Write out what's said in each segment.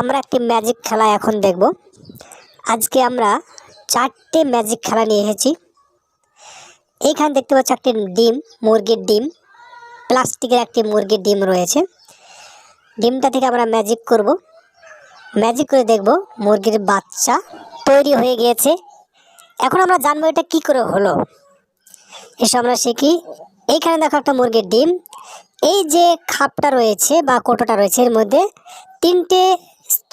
আমরা একটি ম্যাজিক খেলা এখন দেখব। আজকে আমরা চারটে ম্যাজিক খেলা নিয়ে এসেছি। এইখানে দেখতে পাচ্ছি একটি ডিম, মুরগির ডিম, প্লাস্টিকের একটি মুরগির ডিম রয়েছে। ডিমটা থেকে আমরা ম্যাজিক করব। ম্যাজিক করে দেখব মুরগির বাচ্চা তৈরি হয়ে গিয়েছে। এখন আমরা জানব এটা কি করে হলো। এসব আমরা শিখি। এইখানে দেখো একটা মুরগির ডিম। এই যে খাপটা রয়েছে বা কোটোটা রয়েছে, এর মধ্যে তিনটে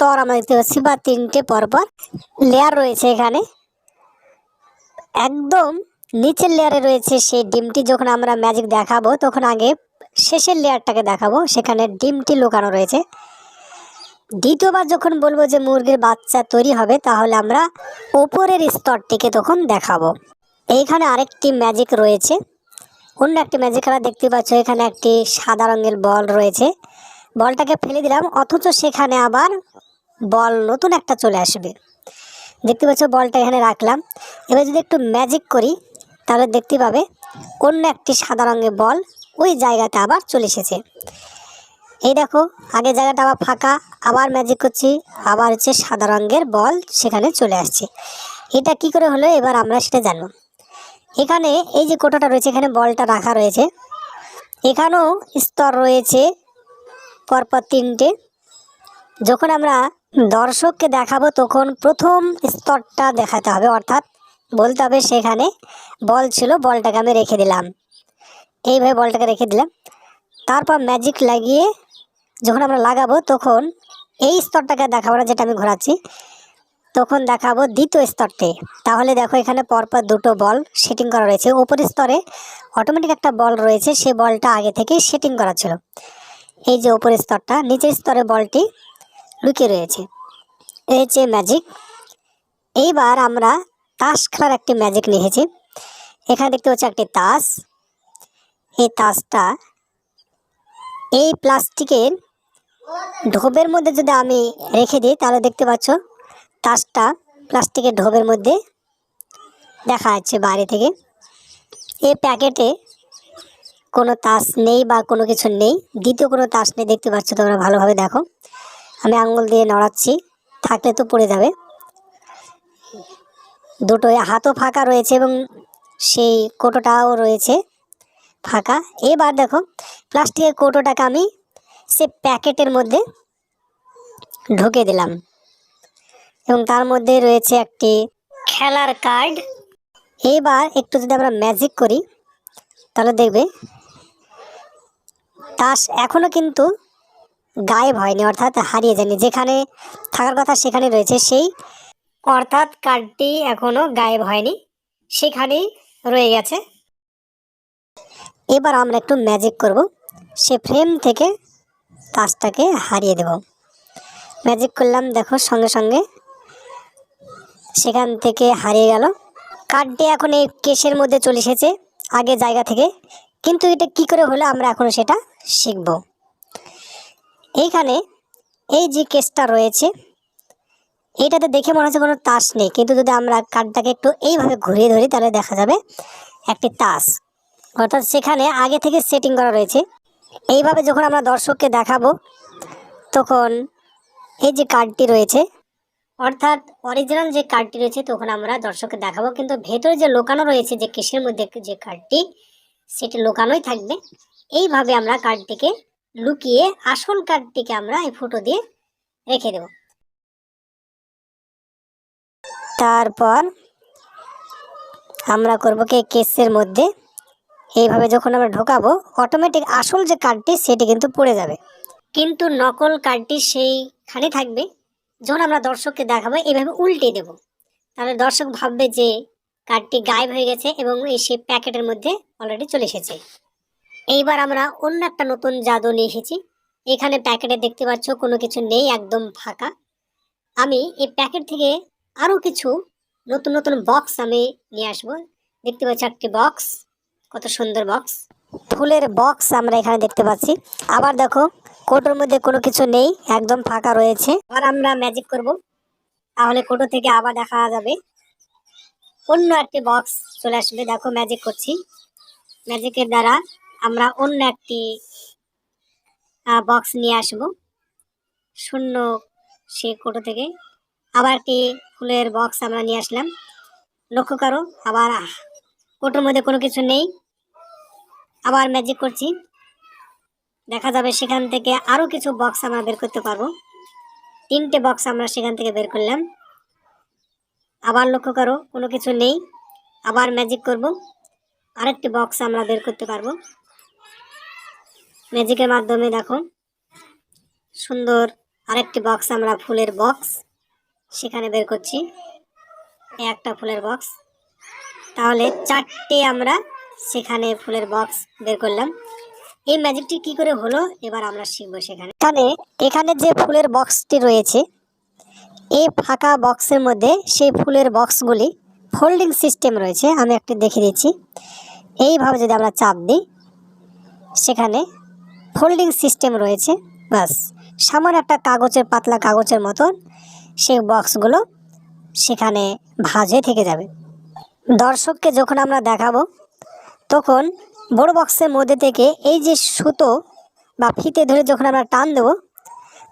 স্তর আমরা দেখতে পাচ্ছি, বা তিনটে পরপর লেয়ার রয়েছে এখানে। একদম নিচের লেয়ারে রয়েছে সেই ডিমটি, যখন আমরা ম্যাজিক দেখাবো, তখন আগে শেষের লেয়ারটাকে দেখাবো, সেখানে ডিমটি লুকানো রয়েছে। দ্বিতীয়বার যখন বলব যে মুরগির বাচ্চা তৈরি হবে, তাহলে আমরা ওপরের স্তরটিকে তখন দেখাবো। এইখানে আরেকটি ম্যাজিক রয়েছে। অন্য একটি ম্যাজিক আমরা দেখতে পাচ্ছ, এখানে একটি সাদা রঙের বল রয়েছে। বলটাকে ফেলে দিলাম, অথচ সেখানে আবার বল নতুন একটা চলে আসবে। দেখতে পাচ্ছ, বলটা এখানে রাখলাম। এবার যদি একটু ম্যাজিক করি, তাহলে দেখতে পাবে, অন্য একটি সাদা রঙের বল ওই জায়গাতে আবার চলে এসেছে। এই দেখো আগে জায়গাটা আবার ফাঁকা, আবার ম্যাজিক করছি, আবার হচ্ছে সাদা রঙের বল সেখানে চলে আসছে। এটা কি করে হলো? এবার আমরা সেটা জানব। এখানে এই যে কোটাটা রয়েছে, এখানে বলটা রাখা রয়েছে। এখানেও স্তর রয়েছে, পরপর তিনটে। যখন আমরা দর্শককে দেখাবো তখন প্রথম স্তরটা দেখাতে হবে, অর্থাৎ বলতে হবে সেখানে বল ছিল, বলটাকে আমি রেখে দিলাম। এইভাবে বলটাকে রেখে দিলাম। তারপর ম্যাজিক লাগিয়ে যখন আমরা লাগাবো, তখন এই স্তরটাকে দেখাবো না, যেটা আমি ঘোরাচ্ছি। তখন দেখাবো দ্বিতীয় স্তরটি। তাহলে দেখো এখানে পরপর দুটো বল সেটিং করা রয়েছে। উপরের স্তরে অটোমেটিক একটা বল রয়েছে, সে বলটা আগে থেকে সেটিং করা ছিল। এই যে উপরের স্তরটা, নিচের স্তরে বলটি লুকিয়ে রয়েছে। এই হচ্ছে ম্যাজিক এইবার আমরা তাস খেলার একটি ম্যাজিক নিয়েছি এখানে দেখতে পাচ্ছি একটি তাস। এই তাসটা এই প্লাস্টিকের ঢোবের মধ্যে যদি আমি রেখে দিই, তাহলে দেখতে পাচ্ছ তাসটা প্লাস্টিকের ঢোবের মধ্যে দেখা যাচ্ছে বাইরে থেকে। এই প্যাকেটে কোনো তাস নেই বা কোনো কিছু নেই। দ্বিতীয় কোনো তাস নেই, দেখতে পাচ্ছ তোমরা ভালোভাবে দেখো। আমি আঙুল দিয়ে নড়াচ্ছি, থাকলে তো পড়ে যাবে। দুটো হাতও ফাঁকা রয়েছে এবং সেই কোটোটাও রয়েছে ফাঁকা। এবার দেখো, প্লাস্টিকের কোটোটাকে আমি সে প্যাকেটের মধ্যে ঢুকে দিলাম এবং তার মধ্যে রয়েছে একটি খেলার কার্ড। এবার একটু যদি আমরা ম্যাজিক করি, তাহলে দেখবে তাস এখনও কিন্তু গায়েব হয়নি, অর্থাৎ হারিয়ে যায়নি। যেখানে থাকার কথা সেখানে রয়েছে সেই, অর্থাৎ কার্ডটি এখনও গায়েব হয়নি, সেখানেই রয়ে গেছে। এবার আমরা একটু ম্যাজিক করব। সে ফ্রেম থেকে তাসটাকে হারিয়ে দেব। ম্যাজিক করলাম, দেখো, সঙ্গে সঙ্গে সেখান থেকে হারিয়ে গেল। কার্ডটি এখন এই কেসের মধ্যে চলে এসেছে, আগে জায়গা থেকে। কিন্তু এটা কি করে হলো, আমরা এখন সেটা শিখব। এইখানে এই যে কেসটা রয়েছে এইটাতে দেখে মনে হচ্ছে কোনো তাস নেই। কিন্তু যদি আমরা কার্ডটাকে একটু এইভাবে ঘুরিয়ে ধরি, তাহলে দেখা যাবে একটি তাস। অর্থাৎ সেখানে আগে থেকে সেটিং করা রয়েছে। এইভাবে যখন আমরা দর্শককে দেখাবো, তখন এই যে কার্ডটি রয়েছে, অর্থাৎ অরিজিনাল যে কার্ডটি রয়েছে, তখন আমরা দর্শককে দেখাবো। কিন্তু ভেতরে যে লোকানো রয়েছে, যে কেসের মধ্যে যে কার্ডটি সেটি লোকানোই থাকবে। এইভাবে আমরা কার্ডটিকে লুকিয়ে আসল কার্ডটিকে আমরা এই ফটো দিয়ে রেখে দেব। তারপর আমরা করব কি, কেসের মধ্যে এইভাবে যখন আমরা ঢোকাবো অটোমেটিক আসল যে কার্ডটি, সেটি কিন্তু পড়ে যাবে। কিন্তু নকল কার্ডটি সেইখানে থাকবে। যখন আমরা দর্শককে দেখাবো এইভাবে উল্টে দেব। তাহলে দর্শক ভাববে যে কার্ডটি গায়েব হয়ে গেছে এবং এই সেই প্যাকেটের মধ্যে অলরেডি চলে এসেছে। এইবার আমরা অন্য একটা নতুন জাদু নিয়ে এসেছি। এখানে প্যাকেটে দেখতে পাচ্ছ কোনো কিছু নেই, একদম ফাঁকা। আমি এই প্যাকেট থেকে আরও কিছু নতুন নতুন বক্স আমি নিয়ে আসব। দেখতে পাচ্ছি একটি বক্স, কত সুন্দর বক্স। ফুলের বক্স আমরা এখানে দেখতে পাচ্ছি। আবার দেখো, কোটোর মধ্যে কোনো কিছু নেই, একদম ফাঁকা রয়েছে। আবার আমরা ম্যাজিক করব। তাহলে কোটো থেকে আবার দেখা যাবে। অন্য একটি বক্স চলে আসবে। দেখো ম্যাজিক করছি। ম্যাজিকের দ্বারা আমরা অন্য একটি বক্স নিয়ে আসব। শূন্য সে কোটো থেকে। আবার একটি ফুলের বক্স আমরা নিয়ে আসলাম। লক্ষ্য করো, আবার কোটোর মধ্যে কোনো কিছু নেই। আবার ম্যাজিক করছি। দেখা যাবে সেখান থেকে আরও কিছু বক্স আমরা বের করতে পারব। তিনটে বক্স আমরা সেখান থেকে বের করলাম। আবার লক্ষ্য করো, কোনো কিছু নেই। আবার ম্যাজিক করব। আরেকটি বক্স আমরা বের করতে পারব। ম্যাজিকের মাধ্যমে দেখো। সুন্দর আরেকটি বক্স আমরা ফুলের বক্স সেখানে বের করছি। একটা ফুলের বক্স তাহলে চারটে আমরা সেখানে ফুলের বক্স বের করলাম। এই ম্যাজিকটি কি করে হলো? এবার আমরা শিখব সেখানে। এখানে এখানে যে ফুলের বক্সটি রয়েছে, এই ফাঁকা বক্সের মধ্যে সেই ফুলের বক্সগুলি ফোল্ডিং সিস্টেম রয়েছে। আমি একটি দেখিয়ে দিচ্ছি। এইভাবে যদি আমরা চাপ দিই, সেখানে ফোল্ডিং সিস্টেম রয়েছে। বাস, সামান্য একটা কাগজের পাতলা কাগজের মতন সেই বক্সগুলো সেখানে ভাঁজ থেকে যাবে। দর্শককে যখন আমরা দেখাবো, তখন বড় বক্সের মধ্যে থেকে এই যে সুতো বা ফিতে ধরে যখন আমরা টান দেবো,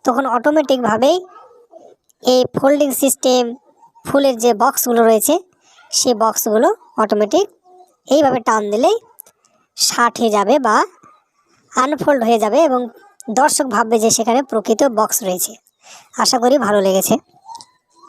তখন অটোমেটিকভাবেই এই ফোল্ডিং সিস্টেম ফুলের যে বক্সগুলো রয়েছে, সেই বক্সগুলো অটোমেটিক এইভাবে টান দিলেই ষাট হয়ে যাবে বা আনফোল্ড হয়ে যাবে এবং দর্শক ভাববে যে সেখানে প্রকৃত বক্স রয়েছে। আশা করি ভালো লেগেছে।